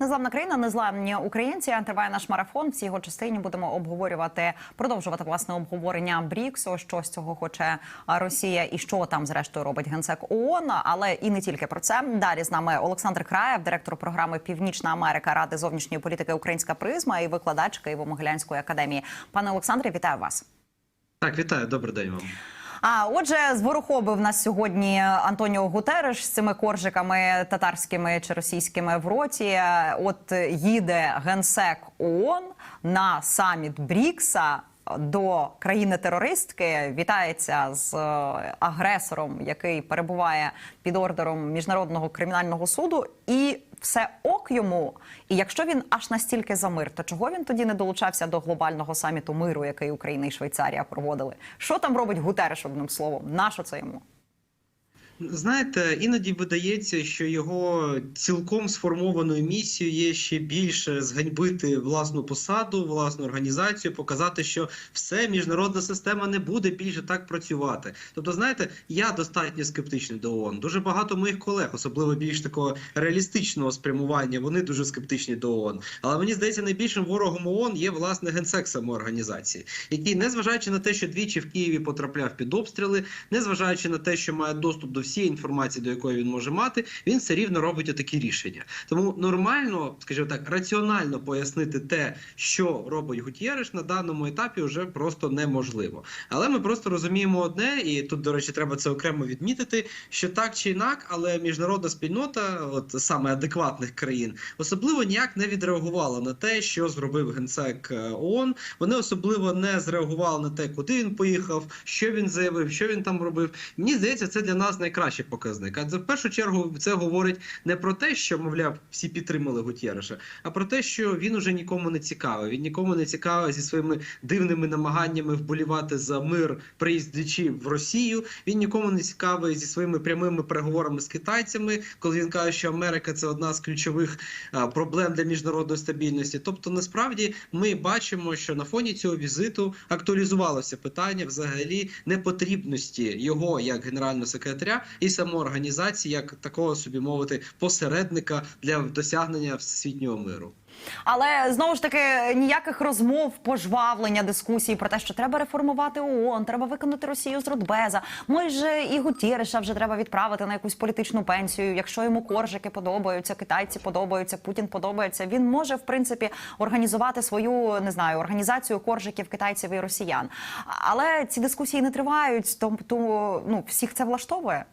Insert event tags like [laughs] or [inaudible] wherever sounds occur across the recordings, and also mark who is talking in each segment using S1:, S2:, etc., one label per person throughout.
S1: Незламна країна, незламні українці. Триває наш марафон. В цій його частині будемо обговорювати, продовжувати власне обговорення Бріксу. Що з цього хоче Росія, і що там зрештою робить генсек ООН. Але і не тільки про це. Далі з нами Олександр Краєв, директор програми Північна Америка Ради зовнішньої політики Українська призма і викладач Києво-Могилянської академії. Пане Олександре, вітаю вас.
S2: Так, вітаю, добрий день вам.
S1: А отже, зворохобив нас сьогодні Антоніо Гутереш з цими коржиками татарськими чи російськими в роті. От їде генсек ООН на саміт Брікса. До країни-терористки вітається з е, агресором, який перебуває під ордером міжнародного кримінального суду, і все ок йому. І якщо він аж настільки за мир, то чого він тоді не долучався до глобального саміту миру, який Україна і Швейцарія проводили? Що там робить Гутереш одним словом? Нащо це йому?
S2: Знаєте, іноді видається, що його цілком сформованою місією є ще більше зганьбити власну посаду, власну організацію, показати, що все міжнародна система не буде більше так працювати. Тобто, знаєте, я достатньо скептичний до ООН. Дуже багато моїх колег, особливо більш такого реалістичного спрямування, вони дуже скептичні до ООН. Але мені здається, найбільшим ворогом ООН є власне генсек самоорганізації, який, незважаючи на те, що двічі в Києві потрапляв під обстріли, незважаючи на те, що має доступ до всієї інформації, до якої він може мати, він все рівно робить такі рішення. Тому нормально, скажімо так, раціонально пояснити те, що робить Гутєреш на даному етапі, вже просто неможливо. Але ми просто розуміємо одне, і тут, до речі, треба це окремо відмітити: що так чи інак, але міжнародна спільнота, от саме адекватних країн, особливо ніяк не відреагувала на те, що зробив генсек е, ООН. Вони особливо не зреагували на те, куди він поїхав, що він заявив, що він там робив. Мені здається, це для нас найкращий показник. Адже в першу чергу це говорить не про те, що мовляв всі підтримали Гутєреша, а про те, що він уже нікому не цікавий. Він нікому не цікавий зі своїми дивними намаганнями вболівати за мир приїздячи в Росію. Він нікому не цікавий зі своїми прямими переговорами з китайцями, коли він каже, що Америка це одна з ключових проблем для міжнародної стабільності. Тобто, насправді ми бачимо, що на фоні цього візиту актуалізувалося питання взагалі непотрібності його як генерального секретаря і самоорганізації, як такого собі мовити посередника для досягнення всесвітнього миру.
S1: Але знову ж таки ніяких розмов, пожвавлення дискусії про те, що треба реформувати ООН, треба виконати Росію з Рудбеза. Може, і Гутєреша вже треба відправити на якусь політичну пенсію. Якщо йому коржики подобаються, китайці подобаються, Путін подобається. Він може в принципі організувати свою не знаю організацію коржиків китайців і росіян. Але ці дискусії не тривають, тому ну всіх це влаштовує.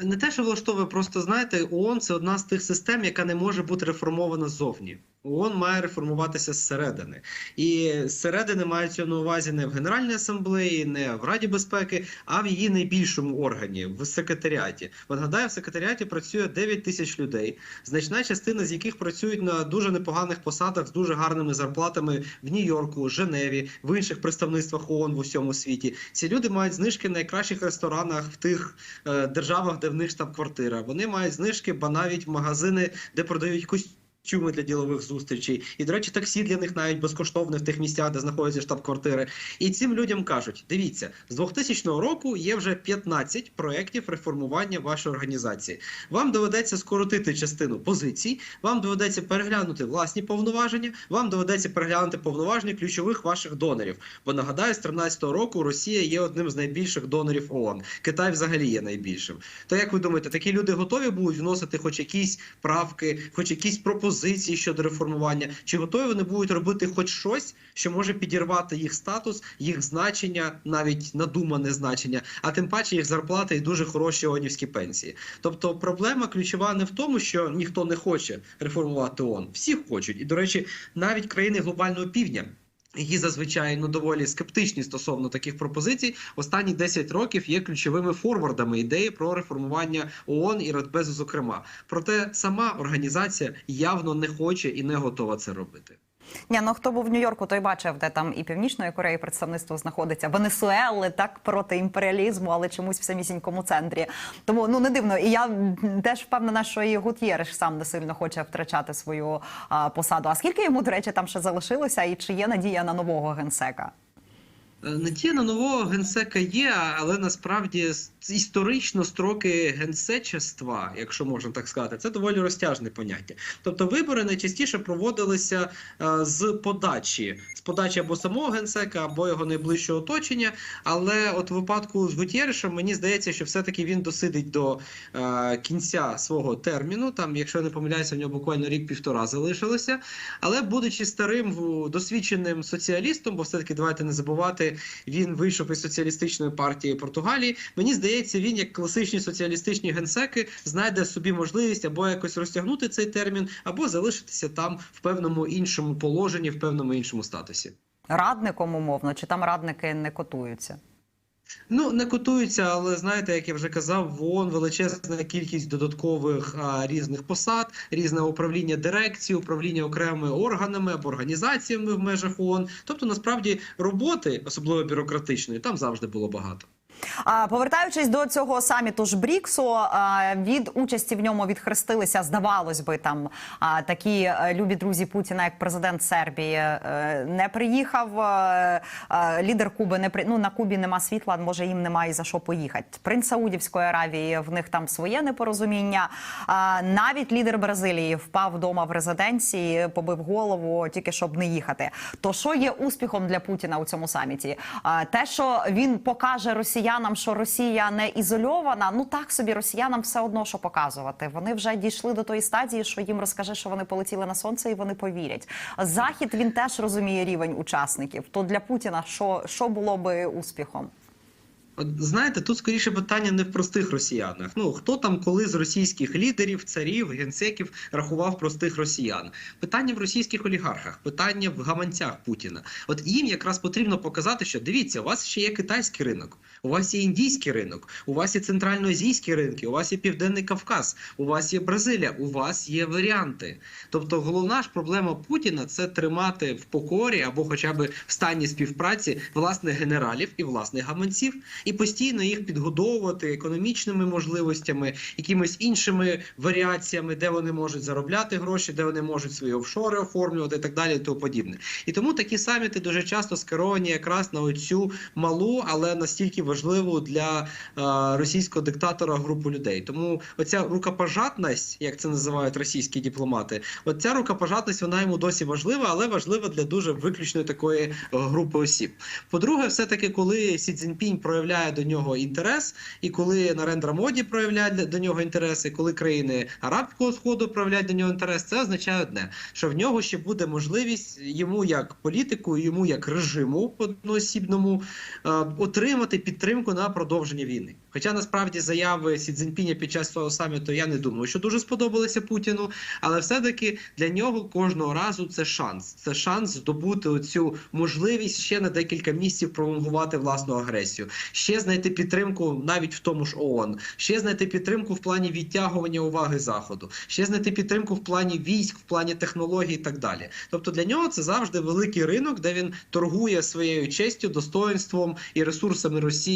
S2: Не те, що влаштовує, просто знаєте, ООН – це одна з тих систем, яка не може бути реформована ззовні. ООН має реформуватися зсередини. І зсередини мається на увазі не в Генеральній асамблеї, не в Раді безпеки, а в її найбільшому органі в секретаріаті. От гадаю, в секретаріаті працює 9 тисяч людей, значна частина з яких працюють на дуже непоганих посадах з дуже гарними зарплатами в Нью-Йорку, Женеві, в інших представництвах ООН в усьому світі. Ці люди мають знижки в найкращих ресторанах в тих е, державах, де в них штаб-квартира. Вони мають знижки, ба навіть магазини, де продають костюми костюми для ділових зустрічей, і до речі, таксі для них навіть безкоштовне в тих місцях, де знаходяться штаб-квартири. І цим людям кажуть: дивіться, з 2000 року є вже 15 проєктів реформування вашої організації. Вам доведеться скоротити частину позицій, вам доведеться переглянути власні повноваження, вам доведеться переглянути повноваження ключових ваших донорів. Бо нагадаю, з 13 року Росія є одним з найбільших донорів ООН. Китай взагалі є найбільшим. То як ви думаєте, такі люди готові будуть вносити хоч якісь правки, хоч якісь пропозиції? Позиції щодо реформування, чи готові вони будуть робити хоч щось, що може підірвати їх статус, їх значення, навіть надумане значення, а тим паче їх зарплати і дуже хороші онівські пенсії. Тобто проблема ключова не в тому, що ніхто не хоче реформувати ООН. всі хочуть, і до речі, навіть країни глобального півдня. Які зазвичай ну доволі скептичні стосовно таких пропозицій, останні 10 років є ключовими форвардами ідеї про реформування ООН і Радбезу, зокрема. Проте сама організація явно не хоче і не готова це робити.
S1: Ні, ну хто був в Нью-Йорку, той бачив, де там і Північної Кореї представництво знаходиться, Венесуели так проти імперіалізму, але чомусь в самісінькому центрі. Тому ну не дивно. І я теж впевнена, що і Гутєреш сам не сильно хоче втрачати свою а, посаду. А скільки йому, до речі, там ще залишилося, і чи є надія на нового генсека?
S2: Е, Надія на нового генсека є, але насправді історично строки генсечества, якщо можна так сказати, це доволі розтяжне поняття. Тобто вибори найчастіше проводилися е, з подачі, з подачі або самого генсека, або його найближчого оточення. Але от в випадку з Гутєришем мені здається, що все-таки він досидить до е, кінця свого терміну. Там, якщо я не помиляюся, в нього буквально рік-півтора залишилося. Але будучи старим досвідченим соціалістом, бо все-таки давайте не забувати, він вийшов із соціалістичної партії Португалії. Мені здається, він як класичні соціалістичні генсеки знайде собі можливість або якось розтягнути цей термін, або залишитися там в певному іншому положенні, в певному іншому статусі.
S1: Радником умовно, чи там радники не котуються?
S2: Ну не котуються, але знаєте, як я вже казав, в ООН величезна кількість додаткових а, різних посад, різне управління дирекції, управління окремими органами або організаціями в межах ООН. Тобто, насправді, роботи, особливо бюрократичної, там завжди було багато.
S1: Повертаючись до цього саміту ж Бріксу, від участі в ньому відхрестилися, здавалось би, там такі е, любі друзі Путіна, як президент Сербії, е, не приїхав. е, Лідер Куби не при... ну, на Кубі нема світла, може їм немає за що поїхати. Принц Саудівської Аравії в них там своє непорозуміння. Навіть лідер Бразилії впав вдома в резиденції, побив голову, тільки щоб не їхати. То що є успіхом для Путіна у цьому саміті? Те, що він покаже росіянам, що Росія не ізольована, ну так собі росіянам все одно що показувати. Вони вже дійшли до тої стадії, що їм розкаже, що вони полетіли на сонце, і вони повірять. Захід він теж розуміє рівень учасників. То для Путіна що, що було би успіхом?
S2: От знаєте, тут скоріше питання не в простих росіянах. Ну хто там коли з російських лідерів, царів, генсеків рахував простих росіян? Питання в російських олігархах, питання в гаманцях Путіна. От їм якраз потрібно показати, що дивіться, у вас ще є китайський ринок, у вас є індійський ринок, у вас є центральноазійські ринки, у вас є Південний Кавказ, у вас є Бразилія, у вас є варіанти. Тобто, головна ж проблема Путіна це тримати в покорі або хоча б в стані співпраці власних генералів і власних гаманців і постійно їх підгодовувати економічними можливостями, якимись іншими варіаціями, де вони можуть заробляти гроші, де вони можуть свої офшори оформлювати і так далі, і тому подібне. І тому такі саміти дуже часто скеровані якраз на оцю малу, але настільки важливу для е, російського диктатора групу людей. Тому оця рукопожатність, як це називають російські дипломати, оця рукопожатність вона йому досі важлива, але важлива для дуже виключної такої групи осіб. По-друге, все-таки, коли Сі Цзіньпінь проявляє до нього інтерес, і коли Нарендра Моді проявляє до нього інтерес, і коли країни Арабського Сходу проявляють до нього інтерес, це означає одне, що в нього ще буде можливість йому як політику, йому як режиму одноосібному е, отримати підтримку на продовження війни. Хоча насправді заяви Сі Цзіньпіня під час цього саміту я не думаю, що дуже сподобалися Путіну, але все-таки для нього кожного разу це шанс. Це шанс здобути оцю можливість ще на декілька місяців пролонгувати власну агресію, ще знайти підтримку навіть в тому ж ООН, ще знайти підтримку в плані відтягування уваги заходу, ще знайти підтримку в плані військ, в плані технологій і так далі. Тобто для нього це завжди великий ринок, де він торгує своєю честю, достоинством і ресурсами Росії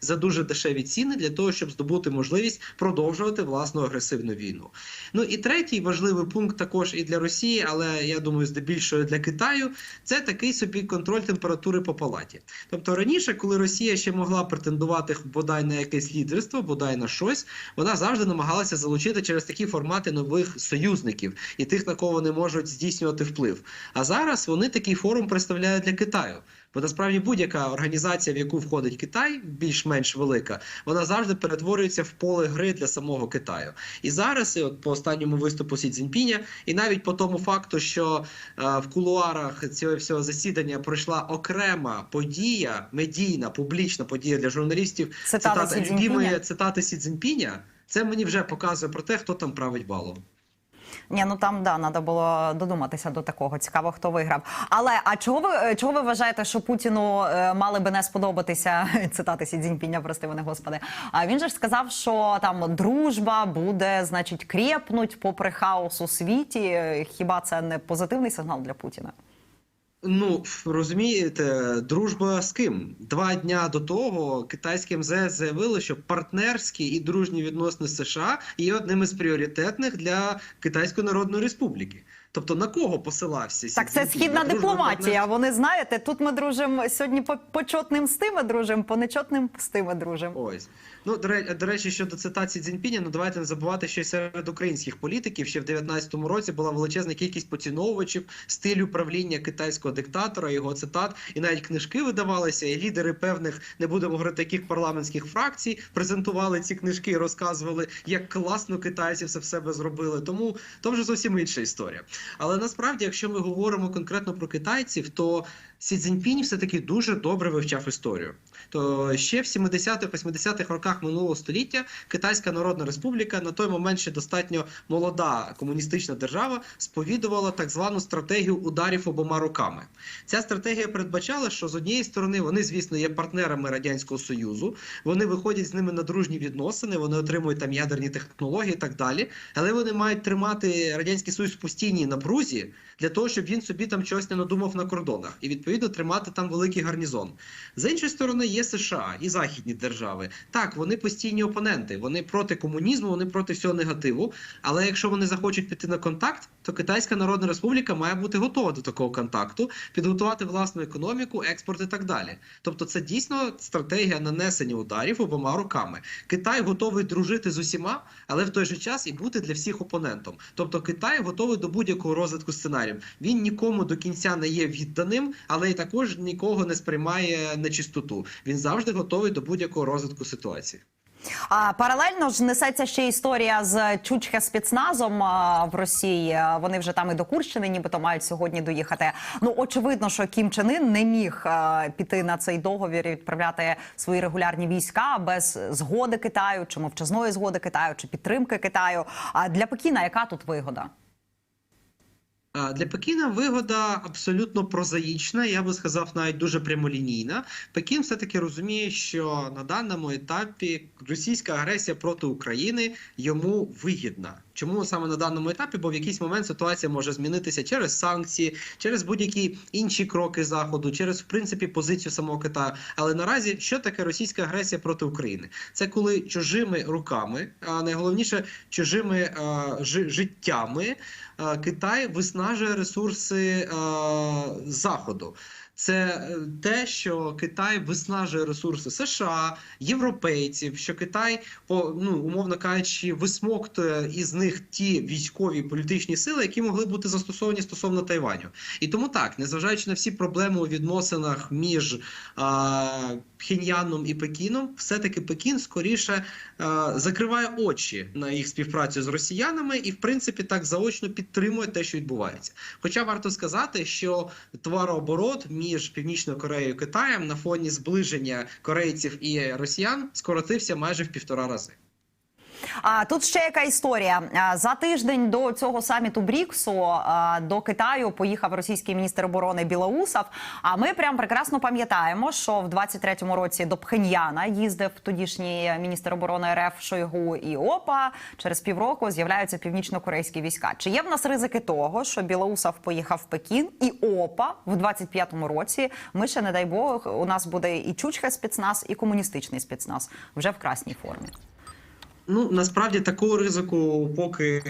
S2: за дуже дешеві ціни для того, щоб здобути можливість продовжувати власну агресивну війну. Ну і третій важливий пункт також і для Росії, але я думаю, здебільшого для Китаю, це такий собі контроль температури по палаті. Тобто раніше, коли Росія ще могла претендувати бодай на якесь лідерство, бодай на щось, вона завжди намагалася залучити через такі формати нових союзників і тих, на кого вони можуть здійснювати вплив. А зараз вони такий форум представляють для Китаю. Бо насправді будь-яка організація, в яку входить Китай, більш-менш велика, вона завжди перетворюється в поле гри для самого Китаю. І зараз, і от по останньому виступу Сі Цзіньпіня, і навіть по тому факту, що е, в кулуарах цього всього засідання пройшла окрема подія, медійна, публічна подія для журналістів,
S1: Цитата Сі Цзіньпіня.
S2: любімої цитати Сі Цзіньпіня, це мені вже показує про те, хто там править балом.
S1: Ні, ну там да, треба було додуматися до такого. Цікаво, хто виграв. Але а чого ви е, чого ви вважаєте, що Путіну е, мали би не сподобатися [laughs] цитати Сі Цзіньпіня, прости мене господи? А він же ж сказав, що там дружба буде, значить, крепнуть попри хаос у світі. Хіба це не позитивний сигнал для Путіна?
S2: Ну розумієте, дружба з ким? Два дня до того китайське МЗС заявило, що партнерські і дружні відносини США є одним із пріоритетних для Китайської Народної Республіки. Тобто на кого посилався?
S1: Так, це східна дипломатія. Вони знаєте, тут ми дружимо сьогодні по почотним з тими дружимо, по нечотним з тими дружимо.
S2: Ось ну до речі, до щодо цитації Цзіньпіня, ну давайте не забувати, що й серед українських політиків ще в 19-му році була величезна кількість поціновувачів стилю правління китайського диктатора, його цитат, і навіть книжки видавалися. І лідери певних не будемо говорити яких парламентських фракцій презентували ці книжки, і розказували, як класно китайці все в себе зробили. Тому то вже зовсім інша історія. Але насправді, якщо ми говоримо конкретно про китайців, то Сі Цзіньпінь все таки дуже добре вивчав історію. То ще в 70-х-80-х роках минулого століття Китайська Народна Республіка на той момент ще достатньо молода комуністична держава сповідувала так звану стратегію ударів обома руками. Ця стратегія передбачала, що з однієї сторони вони, звісно, є партнерами радянського союзу, вони виходять з ними на дружні відносини, вони отримують там ядерні технології і так далі. Але вони мають тримати радянський союз в постійній напрузі для того, щоб він собі там чогось не надумав на кордонах, і відповідно тримати там великий гарнізон. З іншої сторони, є США і західні держави. Так, вони постійні опоненти, вони проти комунізму, вони проти всього негативу. Але якщо вони захочуть піти на контакт, то Китайська Народна Республіка має бути готова до такого контакту, підготувати власну економіку, експорт і так далі. Тобто, це дійсно стратегія нанесення ударів обома руками. Китай готовий дружити з усіма, але в той же час і бути для всіх опонентом. Тобто, Китай готовий до будь-якого розвитку сценаріїв. Він нікому до кінця не є відданим, але й також нікого не сприймає нечистоту. Він завжди готовий до будь-якого розвитку ситуації.
S1: А паралельно ж несеться ще історія з Чучхе спецназом в Росії. Вони вже там і до Курщини, нібито мають сьогодні доїхати. Ну очевидно, що Кім Чен Ын не міг піти на цей договір і відправляти свої регулярні війська без згоди Китаю, чи мовчазної згоди Китаю, чи підтримки Китаю. А для Пекіна яка тут вигода?
S2: Для Пекіна вигода абсолютно прозаїчна, я би сказав, навіть дуже прямолінійна. Пекін все-таки розуміє, що на даному етапі російська агресія проти України йому вигідна. Чому саме на даному етапі? Бо в якийсь момент ситуація може змінитися через санкції, через будь-які інші кроки заходу, через в принципі позицію самого Китаю. Але наразі що таке російська агресія проти України? Це коли чужими руками, а найголовніше чужими а, жи- життями. Китай виснажує ресурси заходу. Це е, те, що Китай виснажує ресурси США, європейців, що Китай, по ну умовно кажучи, висмоктує із них ті військові політичні сили, які могли бути застосовані стосовно Тайваню. І тому так, незважаючи на всі проблеми у відносинах між а, Пхеньяном і Пекіном, все-таки Пекін скоріше а, закриває очі на їх співпрацю з росіянами і, в принципі, так заочно підтримує те, що відбувається. Хоча варто сказати, що товарооборот між Північною Кореєю і Китаєм на фоні зближення корейців і росіян скоротився майже в півтора рази.
S1: А тут ще яка історія за тиждень до цього саміту Бріксу до Китаю поїхав російський міністр оборони Білоусов. А ми прям прекрасно пам'ятаємо, що в 23-му році до Пхеньяна їздив тодішній міністр оборони РФ Шойгу і ОПА. Через півроку з'являються північно-корейські війська. Чи є в нас ризики того, що Білоусов поїхав в Пекін і ОПА в 25-му році? Ми ще не дай Бог, у нас буде і Чучхе спецназ, і комуністичний спецназ вже в красній формі.
S2: Ну насправді такого ризику поки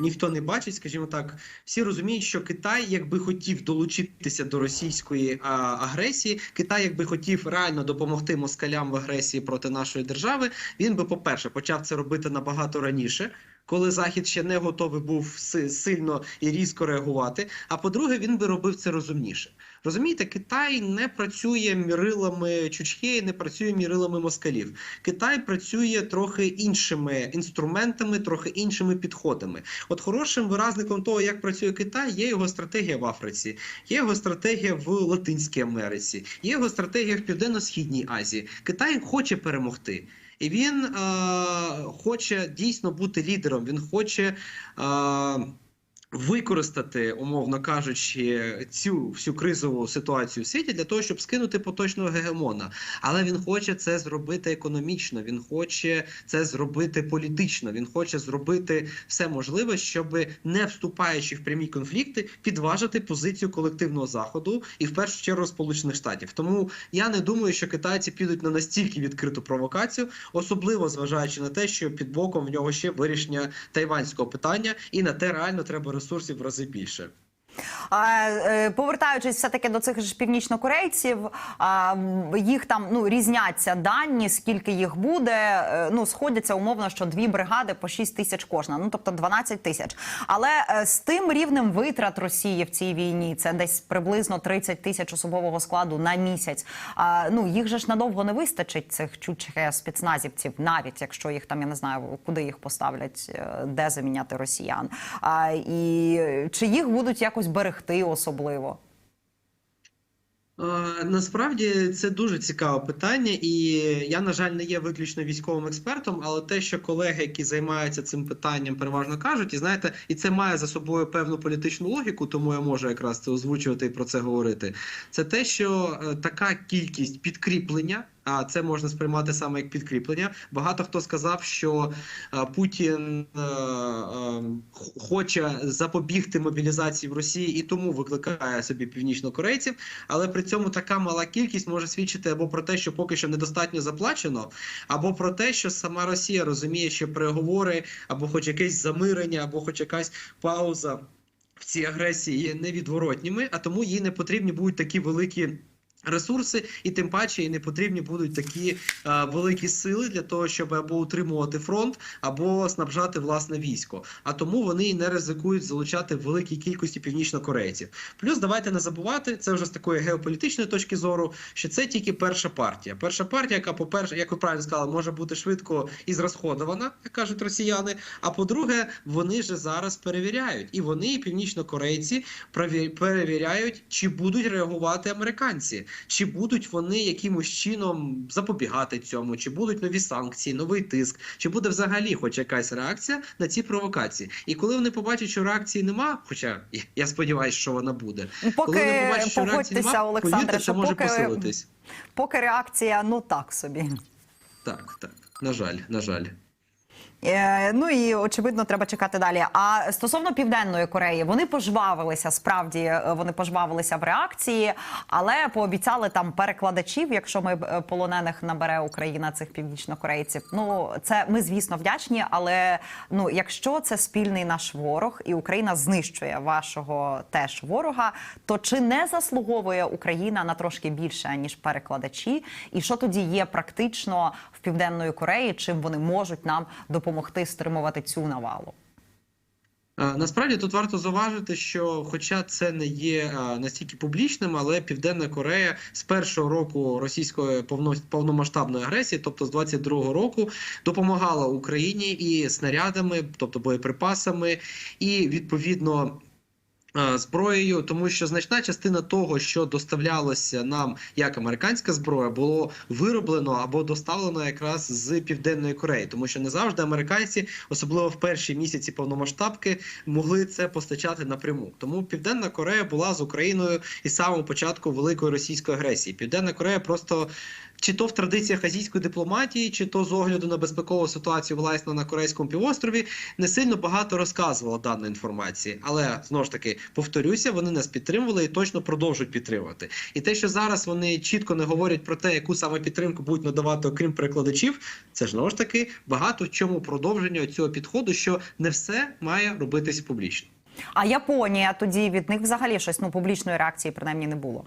S2: ніхто не бачить. Скажімо так, всі розуміють, що Китай, якби хотів долучитися до російської а, агресії, Китай, якби хотів реально допомогти москалям в агресії проти нашої держави, він би, по-перше, почав це робити набагато раніше. Коли захід ще не готовий був сильно і різко реагувати. А по-друге, він би робив це розумніше. Розумієте, Китай не працює мірилами Чучхеї, не працює мірилами москалів. Китай працює трохи іншими інструментами, трохи іншими підходами. От хорошим виразником того, як працює Китай, є його стратегія в Африці, є його стратегія в Латинській Америці, є його стратегія в Південно-Східній Азії. Китай хоче перемогти. І він е, хоче дійсно бути лідером. Він хоче е, використати, умовно кажучи, цю всю кризову ситуацію в світі для того, щоб скинути поточного гегемона. Але він хоче це зробити економічно. Він хоче це зробити політично. Він хоче зробити все можливе, щоб не вступаючи в прямі конфлікти, підважити позицію колективного заходу і в першу чергу Сполучених Штатів. Тому я не думаю, що китайці підуть на настільки відкриту провокацію, особливо зважаючи на те, що під боком в нього ще вирішення тайванського питання, і на те реально треба ресурси ресурсів в рази більше.
S1: Е, Повертаючись все таки до цих ж північнокорейців, їх там ну різняться дані, скільки їх буде. е, Ну сходяться умовно, що дві бригади по 6 тисяч кожна, ну тобто 12 тисяч. Але е, з тим рівнем витрат Росії в цій війні це десь приблизно 30 тисяч особового складу на місяць. Ну їх же ж надовго не вистачить цих чучих спецназівців, навіть якщо їх там я не знаю, куди їх поставлять, де заміняти росіян. І чи їх будуть якось берегти особливо?
S2: Е, Насправді це дуже цікаве питання, і я, на жаль, не є виключно військовим експертом, але те, що колеги, які займаються цим питанням, переважно кажуть, і знаєте, і це має за собою певну політичну логіку, тому я можу якраз це озвучувати і про це говорити. Це те, що е, така кількість підкріплення. А це можна сприймати саме як підкріплення. Багато хто сказав, що е, Путін е, е, хоче запобігти мобілізації в Росії і тому викликає собі північнокорейців. Але при цьому така мала кількість може свідчити або про те, що поки що недостатньо заплачено, або про те, що сама Росія розуміє, що переговори, або хоч якесь замирення, або хоч якась пауза в цій агресії є невідворотніми, а тому їй не потрібні будуть такі великі. Ресурси, і тим паче і не потрібні будуть такі е, великі сили для того, щоб або утримувати фронт, або снабжати власне військо. А тому вони і не ризикують залучати великій кількості північнокорейців. Плюс давайте не забувати, це вже з такої геополітичної точки зору, що це тільки перша партія. Перша партія, яка, по-перше, як ви правильно сказали, може бути швидко і зрасходована, як кажуть росіяни. А по-друге, вони ж зараз перевіряють, і вони, і північнокорейці, перевіряють, чи будуть реагувати американці, чи будуть вони якимось чином запобігати цьому, чи будуть нові санкції, новий тиск, чи буде взагалі хоч якась реакція на ці провокації. І коли вони побачать, що реакції нема, хоча я- сподіваюся, що вона буде.
S1: Ну,
S2: коли вони
S1: Поки
S2: побачать, що реакції нема, повірте,
S1: що
S2: може
S1: поки,
S2: посилитись.
S1: поки реакція ну так собі.
S2: Так, так. На жаль, на жаль.
S1: Е, ну і очевидно, треба чекати далі. А стосовно південної Кореї, вони пожвавилися. Справді е, вони пожвавилися в реакції, але пообіцяли там перекладачів. Якщо ми е, полонених набере Україна цих північнокорейців. Ну це ми звісно вдячні. Але ну якщо це спільний наш ворог, і Україна знищує вашого теж ворога, то чи не заслуговує Україна на трошки більше ніж перекладачі? І що тоді є практично в південної Кореї, чим вони можуть нам допомогти стримувати цю навалу?
S2: Насправді тут варто зауважити, що, хоча це не є настільки публічним, але Південна Корея з першого року російської повно- повномасштабної агресії, тобто з 22-го року, допомагала Україні і снарядами, тобто боєприпасами, і відповідно. Е, Зброєю, тому що значна частина того, що доставлялося нам як американська зброя, було вироблено або доставлено якраз з південної Кореї, тому що не завжди американці, особливо в перші місяці повномасштабки, могли це постачати напряму. Тому Південна Корея була з Україною із самого початку великої російської агресії. Південна Корея просто. Чи то в традиціях азійської дипломатії, чи то з огляду на безпекову ситуацію власне на корейському півострові не сильно багато розказувала даної інформації. Але знову ж таки повторюся, вони нас підтримували і точно продовжують підтримувати. І те, що зараз вони чітко не говорять про те, яку саме підтримку будуть надавати, окрім перекладачів, це ж знову ж таки багато в чому продовження цього підходу, що не все має робитись публічно.
S1: А Японія тоді від них взагалі щось ну публічної реакції принаймні не було.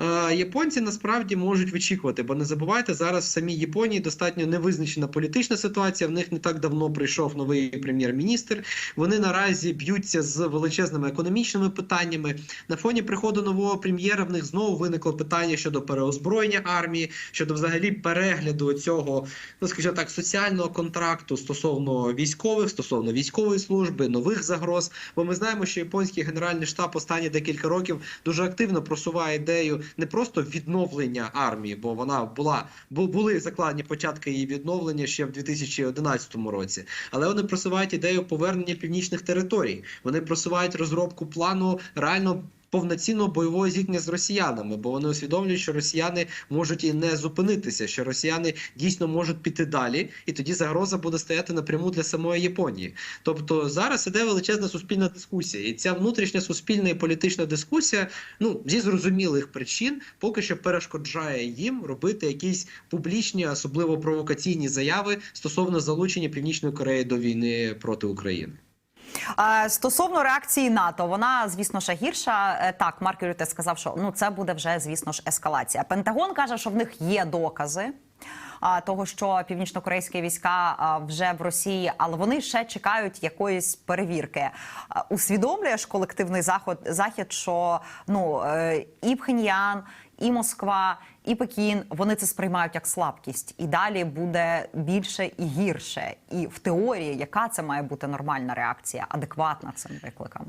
S2: Е, Японці насправді можуть вичікувати, бо не забувайте, зараз в самій Японії достатньо невизначена політична ситуація. В них не так давно прийшов новий прем'єр-міністр. Вони наразі б'ються з величезними економічними питаннями. На фоні приходу нового прем'єра в них знову виникло питання щодо переозброєння армії, щодо взагалі перегляду цього, ну скажімо так, соціального контракту стосовно військових, стосовно військової служби, нових загроз. Бо ми знаємо, що японський генеральний штаб останні декілька років дуже активно просуває ідею не просто відновлення армії, бо вона була бо були закладені початки її відновлення ще в 2011 році, але вони просувають ідею повернення північних територій. Вони просувають розробку плану реально. Повноцінного бойового зіткнення з росіянами, бо вони усвідомлюють, що росіяни можуть і не зупинитися, що росіяни дійсно можуть піти далі, і тоді загроза буде стояти напряму для самої Японії. Тобто зараз іде величезна суспільна дискусія, і ця внутрішня суспільна і політична дискусія, ну зі зрозумілих причин, поки що перешкоджає їм робити якісь публічні, особливо провокаційні заяви стосовно залучення Північної Кореї до війни проти України.
S1: Стосовно реакції НАТО, вона звісно ще гірша. Е, Так, Марк Рюте сказав, що ну це буде вже звісно ж ескалація. Пентагон каже, що в них є докази. Того, що північнокорейські війська вже в Росії, але вони ще чекають якоїсь перевірки. Усвідомлюєш колективний заход захід, що ну е, і Пхеньян, і Москва, і Пекін вони це сприймають як слабкість, і далі буде більше і гірше. І в теорії, яка це має бути нормальна реакція, адекватна цим викликам.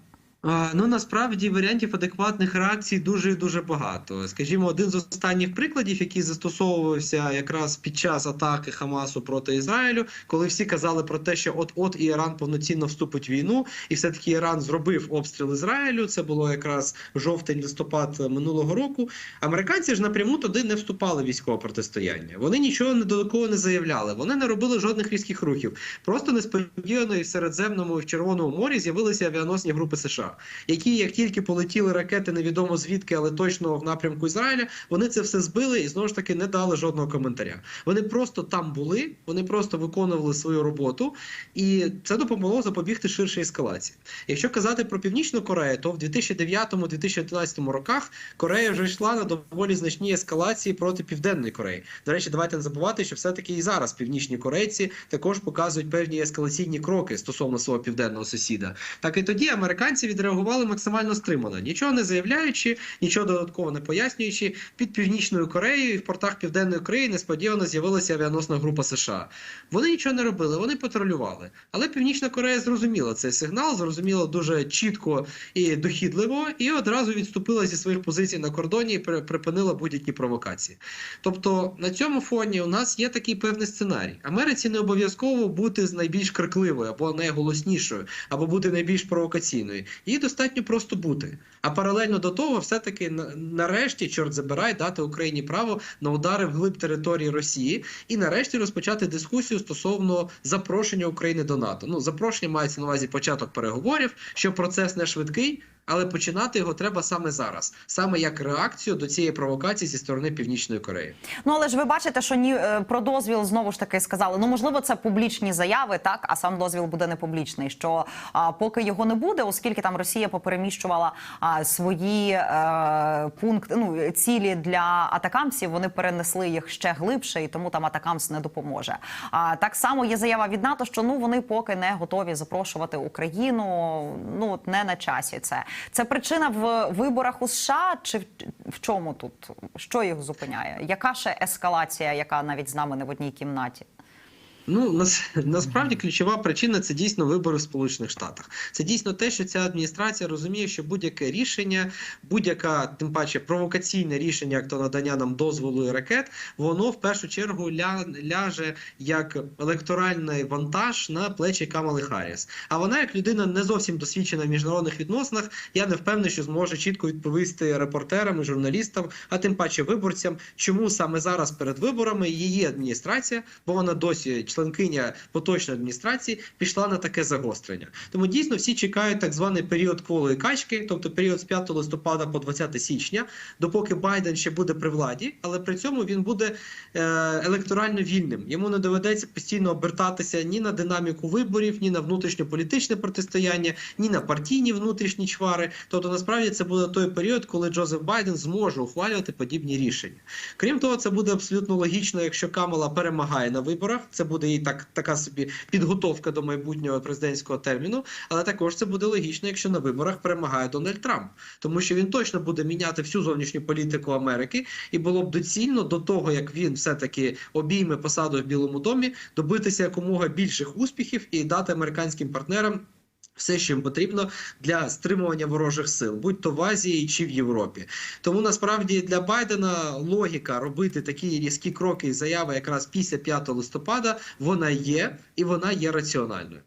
S2: Ну насправді варіантів адекватних реакцій дуже дуже багато. Скажімо, один з останніх прикладів, який застосовувався якраз під час атаки Хамасу проти Ізраїлю, коли всі казали про те, що от-от Іран повноцінно вступить в війну, і все таки Іран зробив обстріл Ізраїлю. Це було якраз жовтень-листопад минулого року. Американці ж напряму туди не вступали в військове протистояння. Вони нічого не до кого не заявляли. Вони не робили жодних різких рухів. Просто несподівано і в Середземному і в Червоному морі з'явилися авіаносні групи США які як тільки полетіли ракети, невідомо звідки, але точно в напрямку Ізраїля, вони це все збили і знову ж таки не дали жодного коментаря. Вони просто там були, вони просто виконували свою роботу, і це допомогло запобігти ширшій ескалації. Якщо казати про північну Корею, то в 2009-2011 роках Корея вже йшла на доволі значні ескалації проти південної Кореї. До речі, давайте не забувати, що все-таки і зараз північні корейці також показують певні ескалаційні кроки стосовно свого південного сусіда. Так і тоді американці відреагували максимально стримано, нічого не заявляючи, нічого додатково не пояснюючи. Під північною Кореєю і в портах Південної Кореї несподівано з'явилася авіаносна група США. Вони нічого не робили, вони патрулювали. Але Північна Корея зрозуміла цей сигнал, зрозуміла дуже чітко і дохідливо, і одразу відступила зі своїх позицій на кордоні і при- припинила будь-які провокації. Тобто на цьому фоні у нас є такий певний сценарій. Америці не обов'язково бути з найбільш крикливою або найголоснішою, або бути найбільш провокаційною. Їй достатньо просто бути. А паралельно до того, все-таки на- нарешті, чорт забирай, дати Україні право на удари вглиб території Росії і нарешті розпочати дискусію стосовно запрошення України до НАТО. Ну, запрошення мається на увазі початок переговорів, що процес не швидкий. Але починати його треба саме зараз, саме як реакцію до цієї провокації зі сторони Північної Кореї.
S1: Ну але ж ви бачите, що ні е, про дозвіл знову ж таки сказали. Ну можливо, це публічні заяви, так а сам дозвіл буде не публічний. Що а, поки його не буде, оскільки там Росія попереміщувала а, свої е, пункти, ну цілі для атакамсів, вони перенесли їх ще глибше, і тому там атакамс не допоможе. А так само є заява від НАТО, що ну вони поки не готові запрошувати Україну. Ну не на часі це. Це причина в виборах у США, чи в, чому тут? Що їх зупиняє? Яка ще ескалація, яка навіть з нами не в одній кімнаті?
S2: Ну нас насправді ключова причина це дійсно вибори в Сполучених Штатах. Це дісно те, що ця адміністрація розуміє, що будь-яке рішення, будь-яка тим паче провокаційне рішення, як то надання нам дозволу і ракет, воно в першу чергу ля, ляже як електоральний вантаж на плечі Камали Харріс. А вона, як людина не зовсім досвідчена в міжнародних відносинах, я не впевнений, що зможе чітко відповісти репортерам і журналістам, а тим паче виборцям, чому саме зараз перед виборами її адміністрація, бо вона досі членкиня поточної адміністрації, пішла на таке загострення. Тому дійсно всі чекають так званий період кволої качки, тобто період з 5 листопада по 20 січня, допоки Байден ще буде при владі, але при цьому він буде е, електорально вільним. Йому не доведеться постійно обертатися ні на динаміку виборів, ні на внутрішньополітичне протистояння, ні на партійні внутрішні чвари. Тобто, насправді це буде той період, коли Джозеф Байден зможе ухвалювати подібні рішення. Крім того, це буде абсолютно логічно, якщо Камала перемагає на виборах. Це буде їй так така собі підготовка до майбутнього президентського терміну. Але також це буде логічно, якщо на виборах перемагає Дональд Трамп, тому що він точно буде міняти всю зовнішню політику Америки, і було б доцільно до того, як він все таки обійме посаду в Білому домі, добитися якомога більших успіхів і дати американським партнерам. Все, що їм потрібно для стримування ворожих сил, будь то в Азії чи в Європі. Тому насправді для Байдена логіка робити такі різкі кроки і заяви якраз після 5 листопада вона є і вона є раціональною.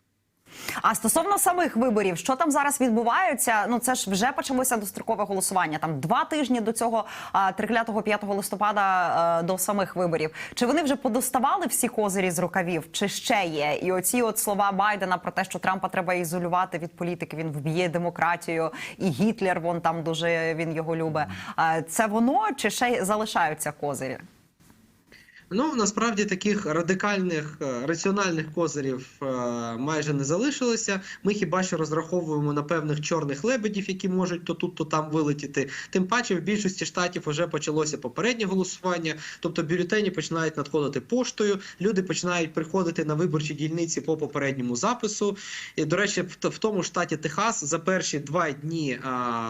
S1: А стосовно самих виборів, що там зараз відбувається? Ну це ж вже почалося дострокове голосування. Там два тижні до цього триклятого 5 листопада а, до самих виборів. Чи вони вже подоставали всі козирі з рукавів? Чи ще є? І оці от слова Байдена про те, що Трампа треба ізолювати від політики, він вб'є демократію, і Гітлер вон там дуже він його любить. Це воно чи ще залишаються козирі?
S2: Ну насправді таких радикальних е, раціональних козирів е, майже не залишилося. Ми хіба що розраховуємо на певних чорних лебедів, які можуть то тут, то там вилетіти. Тим паче, в більшості штатів вже почалося попереднє голосування, тобто бюлетені починають надходити поштою. Люди починають приходити на виборчі дільниці по попередньому запису. І, до речі, в, тому штаті Техас за перші два дні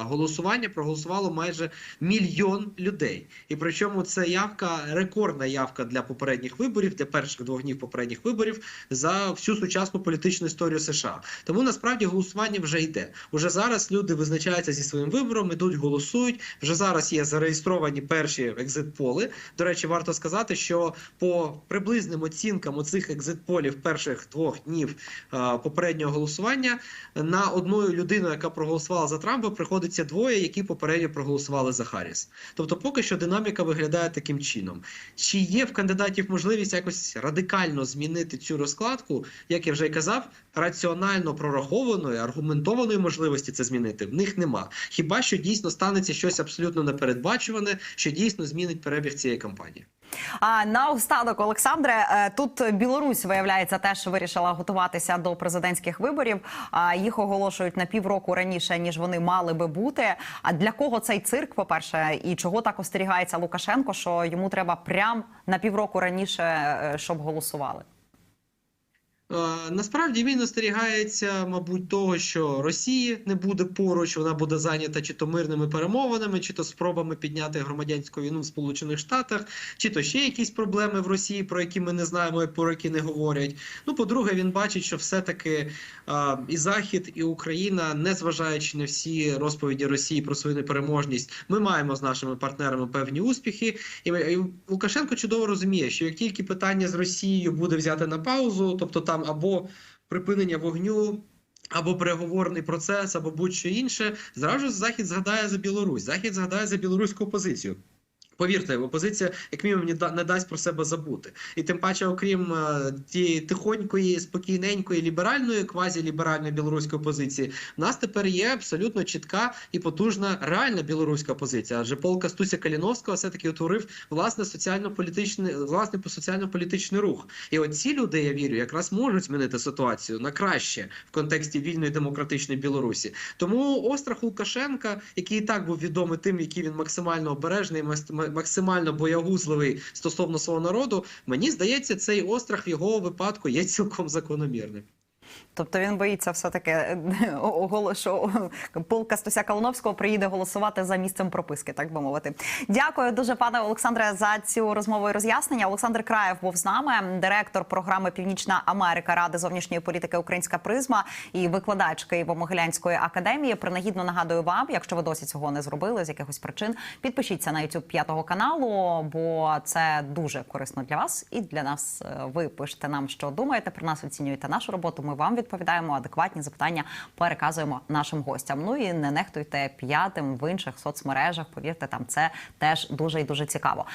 S2: голосування проголосувало майже мільйон людей. І причому це явка, рекордна явка для попередніх виборів, для перших двох днів попередніх виборів за всю сучасну політичну історію США. Тому насправді голосування вже йде. Уже зараз люди визначаються зі своїм вибором, ідуть, голосують. Вже зараз є зареєстровані перші екзит-поли. До речі, варто сказати, що по приблизним оцінкам оцих екзит-полів перших двох днів е, попереднього голосування на одну людину, яка проголосувала за Трампа, приходиться двоє, які попередньо проголосували за Харріс. Тобто, поки що динаміка виглядає таким чином. Чи є в кандидатів можливість якось радикально змінити цю розкладку? Як я вже й казав, раціонально прорахованої, аргументованої можливості це змінити в них нема. Хіба що дійсно станеться щось абсолютно непередбачуване, що дійсно змінить перебіг цієї кампанії?
S1: А наостанок, Олександре, е, тут Білорусь виявляється теж вирішила готуватися до президентських виборів. А їх оголошують на півроку раніше ніж вони мали би бути. А для кого цей цирк? По перше, і чого так остерігається Лукашенко, що йому треба прям на півроку раніше, е, щоб голосували?
S2: Е, Насправді він остерігається, мабуть, того, що Росії не буде поруч, вона буде зайнята чи то мирними перемовинами, чи то спробами підняти громадянську війну в Сполучених Штатах, чи то ще якісь проблеми в Росії, про які ми не знаємо, і про які не говорять. Ну, по-друге, він бачить, що все-таки е, і Захід, і Україна, незважаючи на всі розповіді Росії про свою непереможність, ми маємо з нашими партнерами певні успіхи. І, Лукашенко чудово розуміє, що як тільки питання з Росією буде взяти на паузу, тобто там або припинення вогню. Або переговорний процес, або будь-що інше, зразу ж Захід згадає за Білорусь. Захід згадає за білоруську опозицію. Повірте, опозиція, як мінімум, не да- не дасть про себе забути. І тим паче, окрім е, тієї тихонької, спокійненької, ліберальної, квазіліберальної білоруської опозиції, в нас тепер є абсолютно чітка і потужна реальна білоруська опозиція. Адже полка Стуся Каліновського все-таки утворив власне соціально-політичний, власне соціально-політичний рух. І от ці люди, я вірю, якраз можуть змінити ситуацію на краще в контексті вільної демократичної Білорусі. Тому острах Лукашенка, який і так був відомий тим, який він максимально обережний, максимально боягузливий стосовно свого народу, мені здається, цей острах в його випадку є цілком закономірним.
S1: Тобто він боїться все таки що [laughs] полка Стуся Калиновського приїде голосувати за місцем прописки, так би мовити. Дякую дуже, пане Олександре, за цю розмову і роз'яснення. Олександр Краєв був з нами, директор програми Північна Америка Ради зовнішньої політики Українська призма і викладач Києво-Могилянської академії. Принагідно нагадую вам, якщо ви досі цього не зробили з якихось причин, підпишіться на YouTube п'ятого каналу, бо це дуже корисно для вас і для нас. Ви пишете нам, що думаєте про нас, оцінюєте нашу роботу. Ми вам відповідаємо адекватні запитання, переказуємо нашим гостям. Ну і не нехтуйте п'ятим в інших соцмережах. Повірте, там це теж дуже і дуже цікаво.